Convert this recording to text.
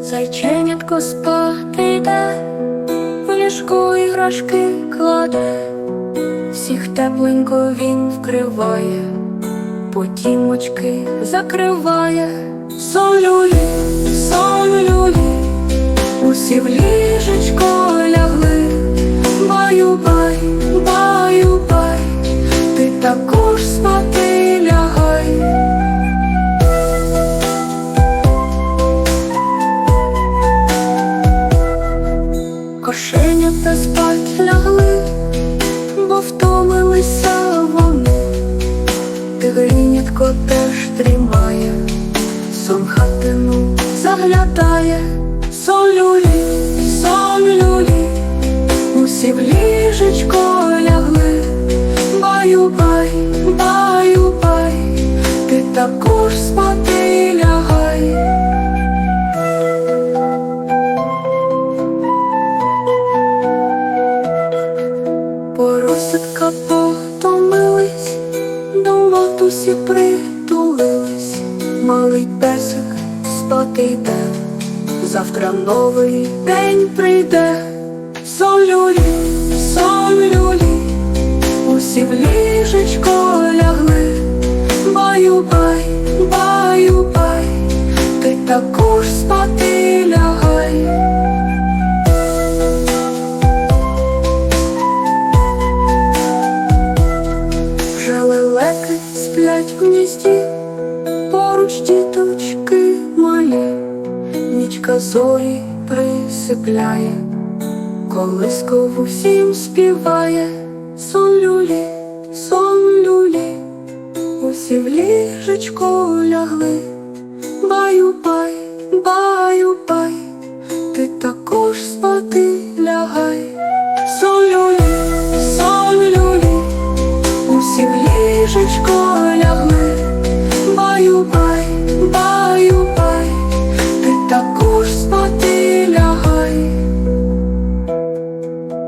Зайченятко спати йде, в ліжку іграшки кладе, всіх тепленько він вкриває, потімочки закриває, солює. Також спати лягай. Кошенята спать лягли, бо втомилися вони, Тигринятко теж дрімає, сон хатину заглядає, сон люлі, сон люлі, усі в ліжечко також спати лягай. Поросятка потомились, до матусі притулились, малий песик спати йде, завтра новий день прийде, сон також спати лягай. Вже лелеки сплять в гнізді, поруч діточки малі, нічка зорі присипляє, колискову всім співає, сон люлі, сон люлі, усі в ліжечко лягли, Bye, bye, bye.